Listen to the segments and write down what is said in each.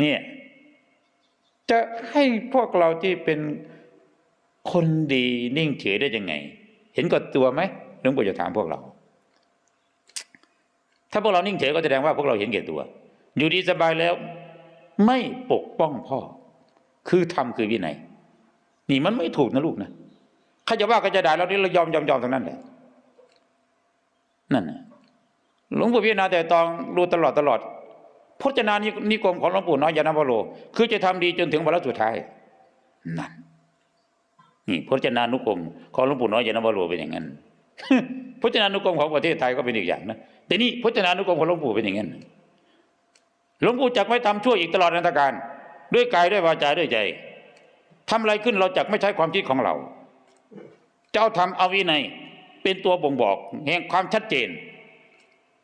เนี่ยจะให้พวกเราที่เป็นคนดีนิ่งเฉยได้ยังไง เห็นกับตัวไหมหลวงปู่จะถามพวกเรา ถ้าพวกเรานิ่งเฉยก็แสดงว่าพวกเราเห็นแก่ตัว อยู่ดีสบายแล้ว ไม่ปกป้องพ่อ คือทำคือวินัยนี่มันไม่ถูกนะลูกนะใครจะว่าก็จะด่าเราที่เรายอมยอมยอมทั้งนั้นแหละนั่นหลวงปู่พิจารณาแต่ตองดูตลอดตลอด พจนานินกรมของหลวงปู่น้อยยานวโร คือจะทำดีจนถึงวันสุดท้ายนั่นนี่พจนานุกรมของหลวงปู่น้อยยานวโรเป็นอย่างนั้นพจนานุกรมของประเทศไทยก็เป็นอีกอย่างนะแต่นี่พจนานุกรมของหลวงปู่เป็นอย่างนั้นหลวงปู่จักไม่ทำชั่วอีกตลอดนันตการ ด้วยกายด้วยวาจาด้วยใจทำอะไรขึ้นเราจักไม่ใช้ความคิดของเรา เจ้าทำเอาวินัยเป็นตัวบ่งบอก แห่งความชัดเจน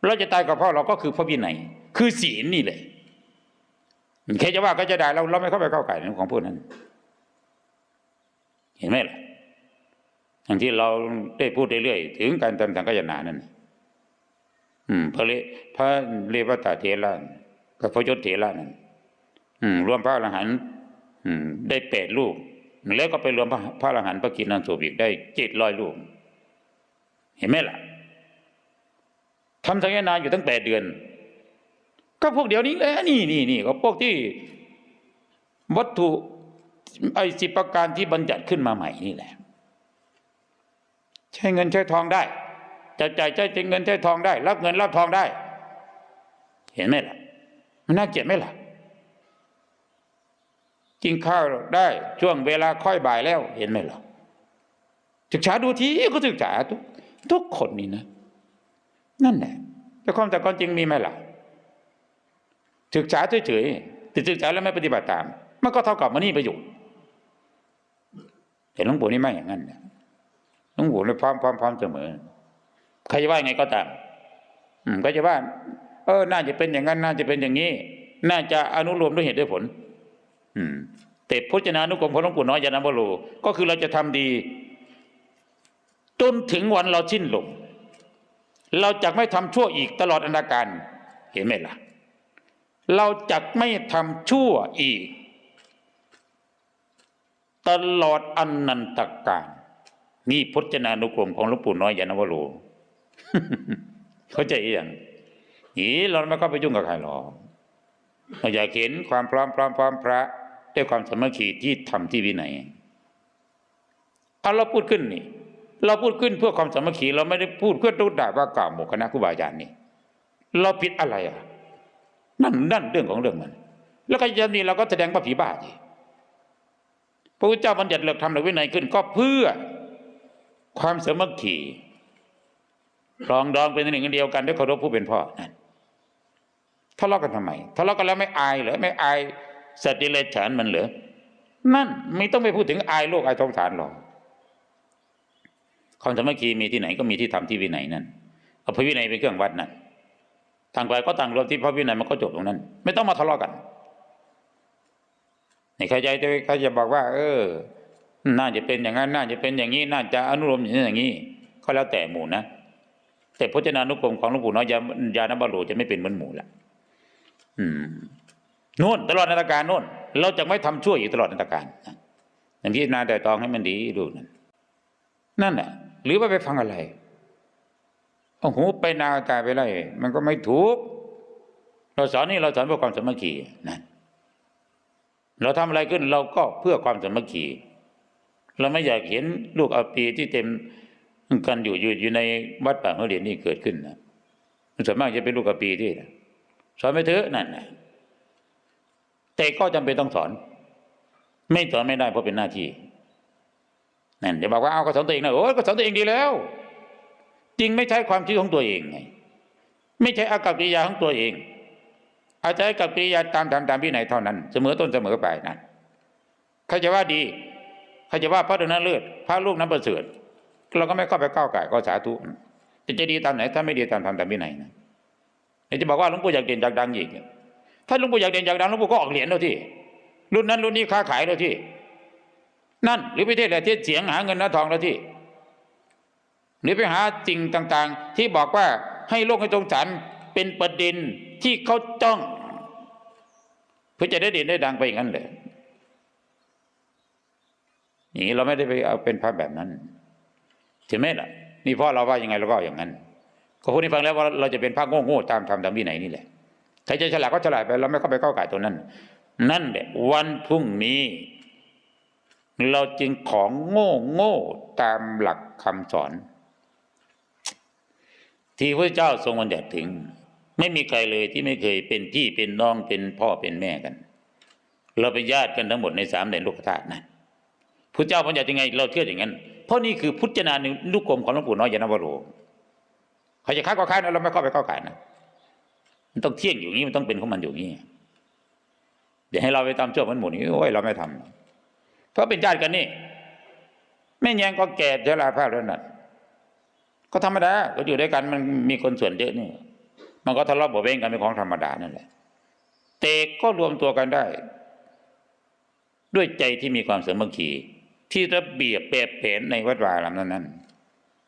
เราจะตายกับพ่อเราก็คือพระวินัย คือศีลนี่แหละใครจะว่าก็จะได้เราเราไม่เข้าไปก้าไก่ในของพวกนั้น เห็นไหมล่ะอย่างที่เราได้พูดเรื่อยๆถึงการทำสังฆนานั่นอืมพระเลพระเลวตาเทระกับพระยศเถระนั่นอืมรวมพระอรหันต์อืมได้แปดลูกแล้วก็ไปรวมพระอรหันต์พระกินนันสูบอีกได้เจ็ดร้อยลูกเห็นไหมล่ะทำสังฆนาอยู่ตั้งแปดเดือน ก็พวกเดี๋ยวนี้แหละนี่นี่นี่ก็พวกที่วัตถุไอ้สิประการที่บัญญัติขึ้นมาใหม่นี่แหละ ใช้เงินใช้ทองได้จะจ่ายใช้เงินใช้ทองได้ รับเงินรับทองได้ เห็นไหมล่ะมันน่าเกลียดไหมล่ะกินข้าวได้ช่วงเวลาค่อยบ่ายแล้วเห็นไหมล่ะศึกษาดูทีก็ศึกษาทุกทุกคนนี่นะ นั่นแหละแต่ความแต่ความจริงมีไหมล่ะ ศึกษาเฉยๆแต่ศึกษาแล้วไม่ปฏิบัติตาม มันก็เท่ากับมันนี่ประโยชน์แต่หลวงปู่นี่ไม่อย่างนั้นนะหลวงปู่เนี่ยพร้อมพร้อมพร้อมเสมอใครจะว่าไงก็ตาม อืมก็จะว่า เออ น่าจะเป็นอย่างนั้น น่าจะเป็นอย่างนี้ น่าจะอนุโลมด้วยเหตุด้วยผล อืมแต่พจนานุกรมของหลวงปู่น้อยยานบโรก็คือเราจะทำดี จนถึงวันเราสิ้นลมเราจะไม่ทำชั่วอีกตลอดอนาการ เห็นไหมล่ะ เราจะไม่ทำชั่วอีก ตลอดอนันตกาลนี่พจนานุกรมของหลวงปู่น้อยยานวโรเข้าใจยังนี่เราไม่เข้าไปยุ่งกับใครหรอกเราอยากเห็นความพร้อมพร้อมพร้อมพระ ด้วยความสมัคคีที่ทำที่วินัยเอาเราพูดขึ้นนี่ เราพูดขึ้นเพื่อความสมัคคีเราไม่ได้พูดเพื่อตุด่าว่ากล่าวหมู่คณะครูบาอาจารย์นี่ เราผิดอะไรอะ นั่นนั่นเรื่องของเรื่องมัน แล้วก็ยันนี้เราก็แสดงว่าผีบ้าทีพระพุทธเจ้าบัญญัติเลิกทำหลักวินัยขึ้น ก็เพื่อความสมัคคีรองดองเป็นหนึ่งเดียวกันด้วยเคารพผู้เป็นพ่อนั่นทะเลาะกันทำไมทะเลาะกันแล้วไม่อายเหรอไม่อายสัตว์ดิเลฉันมันเหรอนั่นไม่ต้องไปพูดถึงอายโลกอายทองฐานหรอกความสมัคคีมีที่ไหนก็มีที่ทำที่วินัยนั่นเอาพระวินัยเป็นเครื่องวัดนั่น ต่างไปก็ต่างรวมที่พระวินัยมันก็จบตรงนั้น ไม่ต้องมาทะเลาะกันในใครใจใครจะบอกว่า เออ น่าจะเป็นอย่างนั้น น่าจะเป็นอย่างนี้ น่าจะอนุโลมอย่างนี้อย่างนี้ก็แล้วแต่หมู่นะแต่พจนานุกรมของหลวงปู่น้อยยายานบาโลจะไม่เป็นเหมือนหมู่ละอืมโน่นตลอดนาฏการโน่น เราจะไม่ทำชั่วอีกตลอดนาฏการอย่างที่นาแต่ตองให้มันดีดูนั่นนั่นแหละหรือว่าไปฟังอะไร โอ้โหไปนาอากาศไปไล่มันก็ไม่ถูก เราสอนนี่เราสอนเพื่อความสามัคคีนั่นเราทำอะไรขึ้นเราก็เพื่อความสามัคคีเราไม่อยากเห็นลูกอาปีที่เต็มกันอยู่อยู่อยู่ในวัดป่าหัวเหรียญนี่เกิดขึ้นนะส่วนมากจะเป็นลูกอาปีที่สอนไม่เถอะนั่นนะแต่ก็จำเป็นต้องสอน ไม่สอนไม่ได้เพราะเป็นหน้าที่นั่นจะบอกว่าเอาก็สอนตัวเองนะโอ้ก็สอนตัวเองดีแล้ว จริงไม่ใช่ความคิดของตัวเองไงไม่ใช่อากับกิริยาของตัวเอง อาศัยกับกิริยาตามธรรมตามวินัยเท่านั้น เสมอต้นเสมอปลายนั่นใครจะว่าดีใครจะว่าพระดนั้นเลิศพระลูกนั้นประเสริฐเราก็ไม่เข้าไปก้าวไก่ก็สาธุจะจะดีตามไหน ถ้าไม่ดีตามธรรมตามวินัยนะจะบอกว่าหลวงปู่อยากเด่นอยากดังอีกถ้าหลวงปู่อยากเด่นอยากดังหลวงปู่ก็ออกเหรียญแล้วที่รุ่นนั้นรุ่นนี้ค้าขายแล้วที่ นั่นหรือไปเทศอะไรเทศเสียงหาเงินหาทองแล้วที่ หรือไปหาสิ่งต่างๆ ที่บอกว่าให้โลกให้ตรงสันเป็นประเด็นที่เขาจ้อง เพื่อจะได้เด่นได้ดังไปอย่างนั้นเลยอย่างนี้เราไม่ได้ไปเอาเป็นพระแบบนั้นใช่ไหมล่ะ นี่พ่อเราว่ายังไงเราก็อย่างนั้นก็พูดให้ฟังแล้วว่าเราจะเป็นพระโง่โง่ๆตามธรรมตามวินัยนี่แหละใครจะฉลาดก็ฉลาดไปเราไม่เข้าไปก้าวไก่ตัวนั้น นั่นแหละวันพรุ่งนี้ เราจึงของโง่โง่ตามหลักคำสอน ที่พระเจ้าทรงบัญญัติถึง ไม่มีใครเลยที่ไม่เคยเป็นพี่เป็นน้องเป็นพ่อเป็นแม่กัน เราเป็นญาติกันทั้งหมดในสามแดนโลกธาตุนั้นพระเจ้าบัญญัติยังไง เราเชื่ออย่างนั้น เพราะนี่คือพุทธนานุกกรมของหลวงปู่น้อยยานวโรใครจะค้าก็ค้านะเราไม่เข้าไปเข้าขายนะมันต้องเที่ยงอยู่งี้มันต้องเป็นของมันอยู่งี้เดี๋ยวให้เราไปตามเชื่อมันหมดนี่โอ้ยเราไม่ทำเพราะเป็นญาติกันนี่แม่แยงก็แก่ชราภาพแล้วนั่น ก็ธรรมดาก็อยู่ด้วยกันมันมีคนส่วนเยอะนี่ มันก็ทะเลาะเบาะแว้งกันเป็นของธรรมดานั่นแหละแต่ก็รวมตัวกันได้ ด้วยใจที่มีความสามัคคีที่ระเบียบแบบแผนในวัดวาอารามนั้น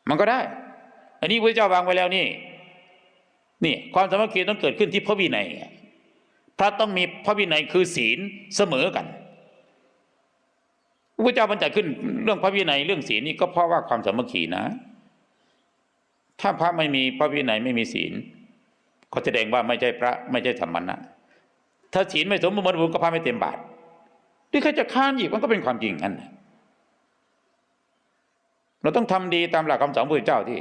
มันก็ได้ อันนี้พระเจ้าวางไว้แล้วนี่ นี่ความสามัคคีต้องเกิดขึ้นที่พระวินัยพระต้องมีพระวินัยคือศีลเสมอกันพระเจ้าบัญญัติขึ้นเรื่องพระวินัยเรื่องศีลนี่ก็เพราะว่าความสามัคคีนะ ถ้าพระไม่มีพระวินัยไม่มีศีลก็แสดงว่าไม่ใช่พระไม่ใช่ธรรมนะถ้าศีลไม่สมบูรณ์บูรณ์ก็พระไม่เต็มบาทที่ใครจะค้านอีกมันก็เป็นความจริงกันเราต้องทำดีตามหลักคำสอนพระเจ้าที่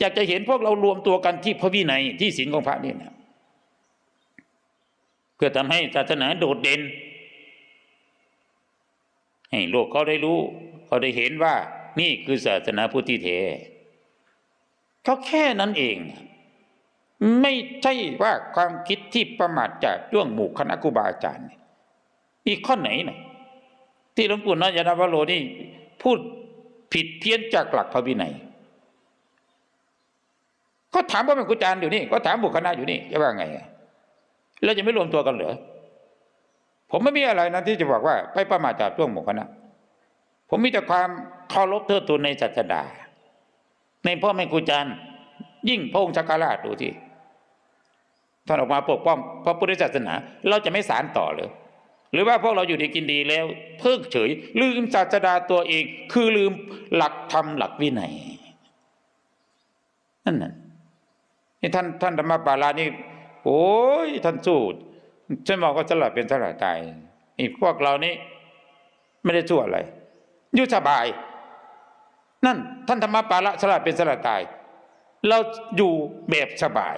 อยากจะเห็นพวกเรารวมตัวกันที่พระวินัยที่ศีลของพระนี่นะเพื่อทำให้ศาสนาโดดเด่นให้โลกเขาได้รู้ เขาได้เห็นว่านี่คือศาสนาพุทธิเท เขาแค่นั้นเอง ไม่ใช่ว่าความคิดที่ประมาทจากช่วงหมู่คณะครูบาอาจารย์อีกข้อไหนนะที่หลวงปู่นัยนาวโรนี่พูดผิดเพี้ยนจากหลักพระวินัยก็ถามว่าเป็นครูอาจารย์อยู่นี่ ก็ถามบุคคณะอยู่นี่จะว่าไง แล้วจะไม่รวมตัวกันเหรอผมไม่มีอะไรนะที่จะบอกว่า ไปประมาทจากช่วงหมู่คณะผมมีแต่ความเคารพเทิดทูนในศาสดา ในพ่อแม่ครูอาจารย์ยิ่งพระองค์ชักราชดูที่ท่านออกมาปกป้องพระพุทธศาสนา เราจะไม่สารต่อเลยหรือว่าพวกเราอยู่ดีกินดีแล้วเพิกเฉย ลืมศาสดาตัวเอง คือลืมหลักธรรมหลักวินัยนั่นน่ะนี่ท่านท่านธรรมปาลานี่โอ้ยท่านสู้ฉันบอกว่าสลัดเป็นสลัดตายอีกพวกเรานี่ไม่ได้ชั่วอะไรอยู่สบาย นั่นท่านธรรมปาละสลัดเป็นสลัดตาย เราอยู่แบบสบาย